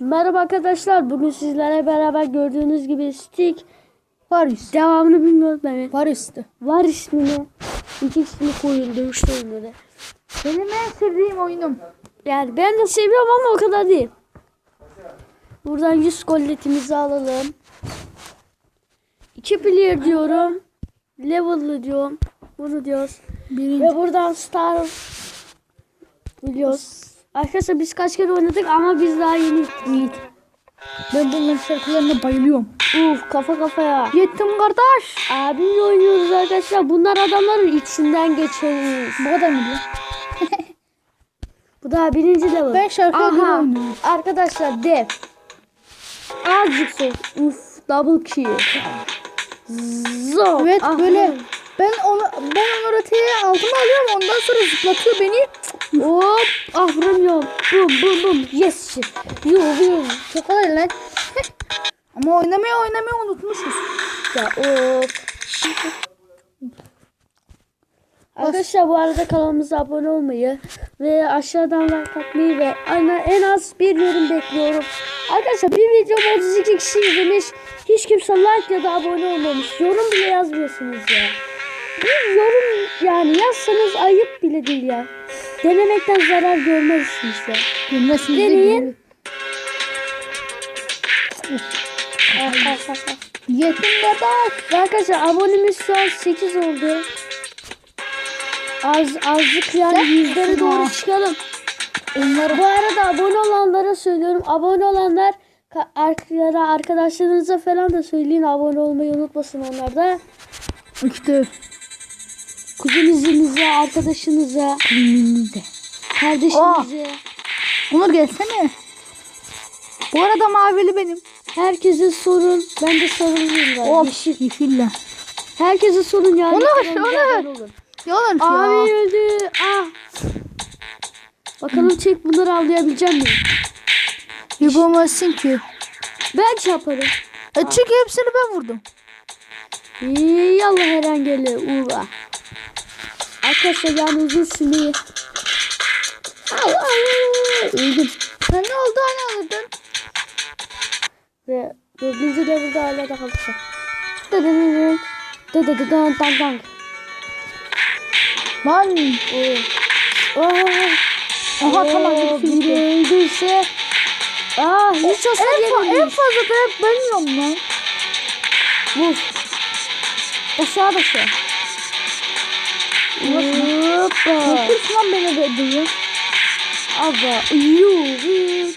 Merhaba arkadaşlar. Bugün sizlerle beraber gördüğünüz gibi Stick Paris. devamını bilmiyorum ben. Paris'ti. Var ismini. İki kişilik oyun, dövüşte oyunları. Benim en sevdiğim oyunum. Yani ben de seviyorum ama o kadar değil. Buradan 100 golletimizi alalım. 2 player diyorum. Level'lı diyorum. Bunu diyoruz. Birinci. Ve buradan star biliyoruz. Arkadaşlar biz kaç kere oynadık ama biz daha yeni gittik. Ben bunların şarkılarına bayılıyorum. Uf kafa kafaya. Yettim kardeş. Abimle oynuyoruz arkadaşlar. Bunlar adamların içinden geçeriz. Bu kadar mı diyor? Bu da birinci level. Ben şarkılarla oynuyorum. Arkadaşlar dev. Azıcık sol. Uf double kill. Zor. Evet Aha. böyle ben onu ben onu roteye altıma alıyorum ondan sonra zıplatıyor beni. Hop. Ah vuramıyorum. Bum bum bum. Yes. Yo yo. Çok kolay lan. Ama oynamayı oynamayı unutmuşuz. Ya of. Arkadaşlar bu arada kanalımıza abone olmayı ve aşağıdan like atmayı ve ana- en az bir yorum bekliyorum. Arkadaşlar bir videom 32 kişi izlemiş. Hiç kimse like ya da abone olmamış. Yorum bile yazmıyorsunuz ya. Bir yorum yani yazsanız ayıp bile değil ya. Denemekten zarar görmezsiniz ya. Bilmezsiniz de Deneyin. kardeş. Ve Arkadaşlar abonemiz şu an 8 oldu. Az azıcık yani yüzlere doğru çıkalım. Onları Bu arada abone olanlara söylüyorum. Abone olanlar arkadaşlarınıza falan da söyleyin. Abone olmayı unutmasın onlar da. işte Kuzeninize, arkadaşınıza, önümüzde. kardeşinize. Onur gelsene. Bu arada mavili benim. Herkese sorun. Ben de sorumluyum galiba. Of Yeşil. yeşille. Herkese sorun yani. Onur, Kanalımıza Onur. olun. Ya Onur Abi öldü. Ah. Bakalım çek bunları avlayabilecek miyim? Yapamazsın ki. Ben çaparım. E çünkü hepsini ben vurdum. Yallah herangeli uğra. Arkadaşlar yani uzun. Allah Öldüm. Sen ne oldu hani öldün? Ve dördüncü devirde hala da kalacak. Dıdıdıdın. Dıdıdıdın dan dan. Lan. Oo. Oh. Aha tamam biri öldüyse. Ah hiç hasar fa- en yememiş. fazla da hep ben yiyorum lan. Vur. Aşağı da şey. Hoppa. Korkunç lan beni de öldürüyor. Ava. Yuh.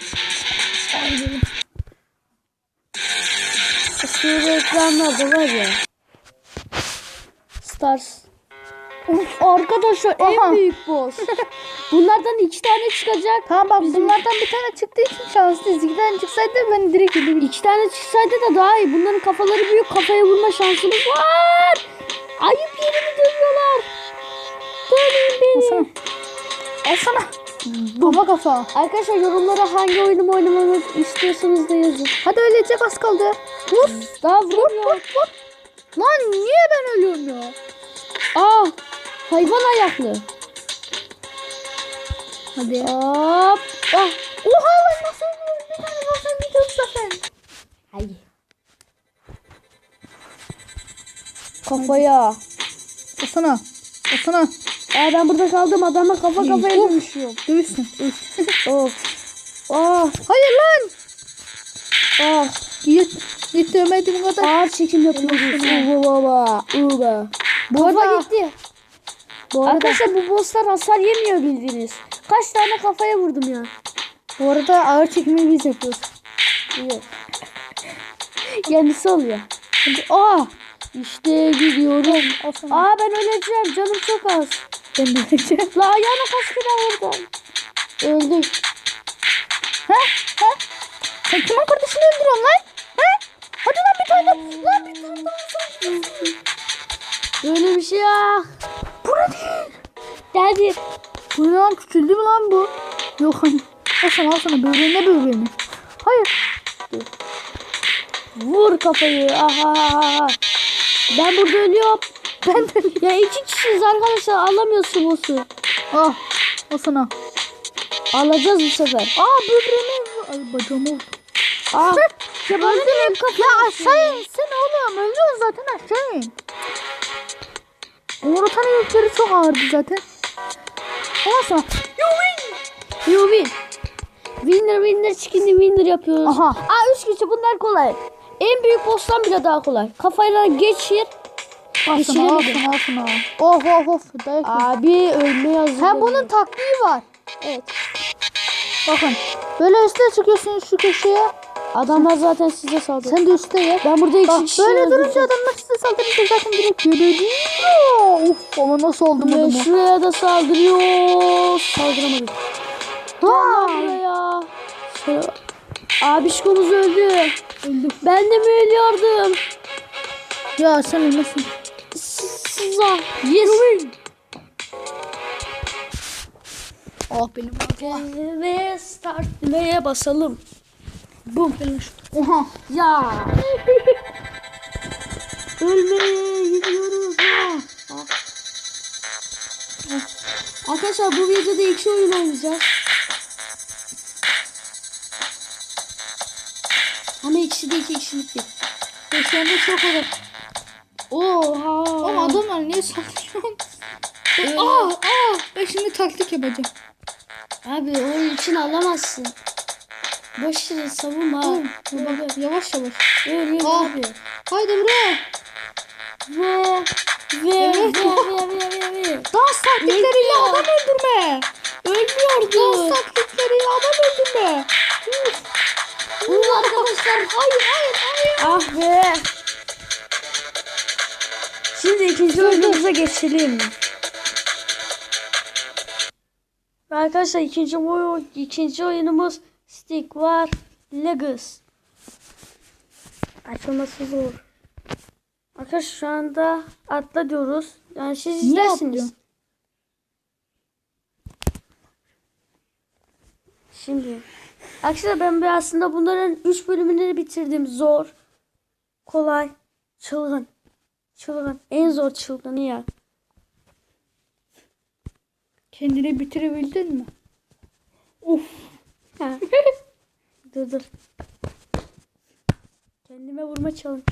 Şu reklamlarda var ya. Stars. Of, arkadaşlar Aha. en büyük boss. Bunlardan iki tane çıkacak. Tamam bak bunlardan bir tane çıktığı için şanslıyız. İki tane çıksaydı ben direkt gidebilirim. İki tane çıksaydı da daha iyi. Bunların kafaları büyük. Kafaya vurma şansımız var. Ayıp yerimi dövüyorlar. Dövmeyin beni. Alsana. Alsana. Baba kafa. Arkadaşlar yorumlara hangi oyunumu oynamamı istiyorsanız da yazın. Hadi ölecek az kaldı. Vur. Daha vuruyor. Vur. Lan niye ben ölüyorum ya? Aa, hayvan ayaklı. Hadi. Hop. Ah. Oha lan nasıl ölüyorum? Bir tane bir tane zaten. Haydi. Kafaya. Alsana. Alsana. Aa, ben burada kaldım adamla kafa kafaya Of. dönüşüyorum. Dövüşsün. Of. Ah. Hayır lan. Ah. Yet, yetemedim bu kadar. Ağır çekim yapıyoruz. Uva baba. Uva. Bu Kafa arada- gitti. Bu arada, Arkadaşlar bu bosslar hasar yemiyor bildiğiniz. Kaç tane kafaya vurdum ya. bu arada ağır çekimi biz yapıyoruz. Yok. Kendisi oluyor. Hadi. Aa. İşte gidiyorum. Aa ben öleceğim. Canım çok az. Ben de öleceğim. La ayağına kere vurdum. Öldük. Ha? Ha? Kimin kardeşini öldürüyorsun lan? Ha? Hadi lan bir tane. Lan bir tane daha. sen. Böyle bir şey ya. Bu ne değil? Geldi. Bu lan küçüldü mü lan bu? Yok hani. Al sana al sana böbreğine böbreğine. Hayır. Vur kafayı. Aha. Ben burada ölüyorum. Ben de Ya iki kişiyiz arkadaşlar. Alamıyorsun boss'u. Ah. Al sana. Alacağız bu sefer. Aa böbreğime Ay bacağıma vurdu. Aa. ya bana ne Ya aşağı insene oğlum. Ölüyorsun zaten aşağı in. Umuratan yükleri çok ağırdı zaten. Ondan sonra You win. Winner winner chicken winner yapıyoruz. Aha. Aa üç kişi bunlar kolay. En büyük boss'tan bile daha kolay. Kafayla geçir. Geçiremedim. alsın alsın al. Of of of. Dayak. Abi ölme yazdı. Ha bunun taktiği var. Evet. Bakın. Böyle üste çıkıyorsun şu köşeye. Adamlar zaten size saldırıyor. Sen de üste gel. Ben burada iki Bak böyle durunca adamlar size saldırınca zaten direkt görüyor. Uf ama nasıl Ve adamı. şuraya da saldırıyor. Saldıramadık. Ha. Buraya. Şöyle- Abişkomuz öldü. Öldüm. Ben de mi ölüyordum? Ya sen ölmesin. Sıza. Yes. Ah benim. Ve start V'ye basalım. Bum. Oha. Ya. Ölmeye gidiyoruz. Ha. Ah. Arkadaşlar bu videoda iki oyun oynayacağız. Ama ikisi de iki kişilik değil. Peşlerinde çok olur. Oha. Ama adamlar niye saldırıyor? Aa, aa, ben şimdi taktik yapacağım. Abi oyun için alamazsın. Boş yere savunma. Oğlum, bak, yavaş yavaş. Öyle Ah. abi. Haydi buraya. Ve ve Evet. ve ve ve ve ve. Dans taktikleriyle adam öldürme. Ölmüyordu. Dans taktikleriyle adam öldürme. Bu arkadaşlar Hayır, hayır, hayır. Ah be. Şimdi ikinci oyunumuza geçelim. Arkadaşlar ikinci oyun ikinci oyunumuz Stick var Legos. Açılması zor. Arkadaşlar şu anda atla diyoruz. Yani siz Niye izlersiniz. Şimdi arkadaşlar ben aslında bunların 3 bölümünü bitirdim. Zor, kolay, çılgın. Çılgın. En zor çılgını ya. Kendini bitirebildin mi? Uf. Ha. dur dur. Kendime vurma çalın.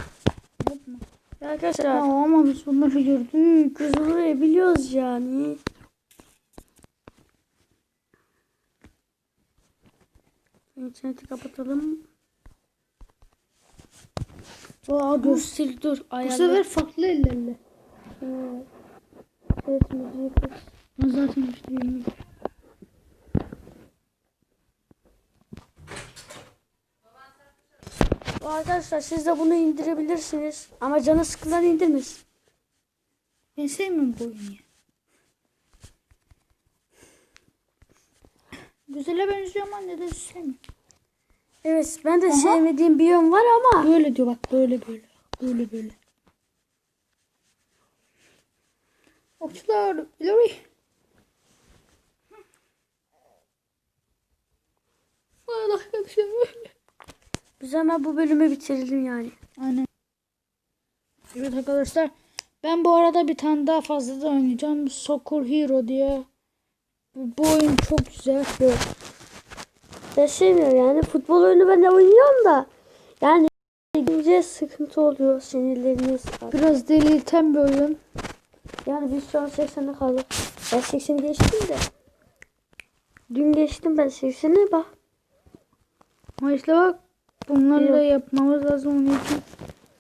Yapma. Ya arkadaşlar Ya ama biz bunları gördük. biz burayı biliyoruz yani. İnterneti kapatalım. Aa. Göster dur. Bu Ayarla. sefer farklı ellerle. Evet. Evet, müziği kıs. Ben zaten bilmiyorum. Arkadaşlar siz de bunu indirebilirsiniz. Ama canı sıkılan indirmesin. Ben sevmiyorum bu oyunu. Güzele benziyor ama neden sevmiyorum. Evet ben de Aha. sevmediğim bir yön var ama. Böyle diyor bak böyle böyle. Böyle böyle. Okçular ileri. Vay arkadaşlar. Biz hemen bu bölümü bitirelim yani. Aynen. Evet arkadaşlar. Ben bu arada bir tane daha fazla da oynayacağım. Soccer Hero diye. Bu, bu oyun çok güzel. Böyle. Sevmiyorum yani futbol oyunu ben de oynuyorum da. Yani gidince sıkıntı oluyor sinirleriniz. Biraz delirten bir oyun. Yani biz şu an 80'e kaldık. Ben 80 geçtim de. Dün geçtim ben 80'e bak. Ama işte bak bunlarla Yok. yapmamız lazım. Onun için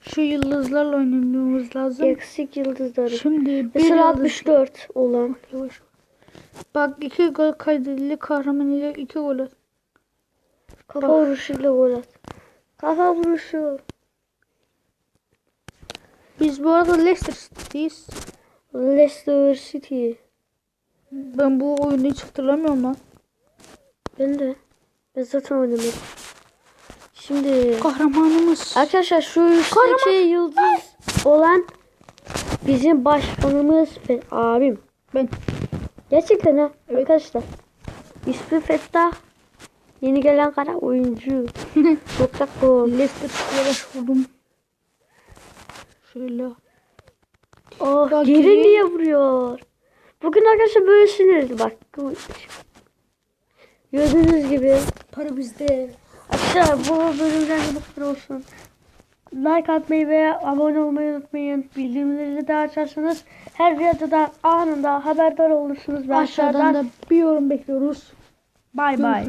şu yıldızlarla oynamamız lazım. Eksik yıldızları. Şimdi bir Mesela yıldız. 64 olan. Yavaş. Bak iki gol kaydedildi. Kahraman ile iki gol at. Kafa vuruşuyla gol at. Kafa vuruşu. Biz bu arada Leicester City'yiz. Leicester City. Ben bu oyunu hiç hatırlamıyorum lan. Ben de. Ben zaten oynamadım. Şimdi Kahramanımız. arkadaşlar şu üstteki yıldız olan bizim başkanımız ve abim. Ben. Gerçekten ha arkadaşlar. İsmi Fettah. Yeni gelen kara oyuncu. Nokta.com. Leicester City'ye başvurdum. Şöyle. Oh Bak, geri geri- niye vuruyor? Bugün arkadaşlar böyle sinirli bak. Gördüğünüz gibi. Para bizde. Arkadaşlar bu bölümden de bu kadar olsun. Like atmayı ve abone olmayı unutmayın. Bildirimleri de açarsanız her videodan anında haberdar olursunuz. Ve Aşağıdan aşağıdan da bir yorum bekliyoruz. bay bay.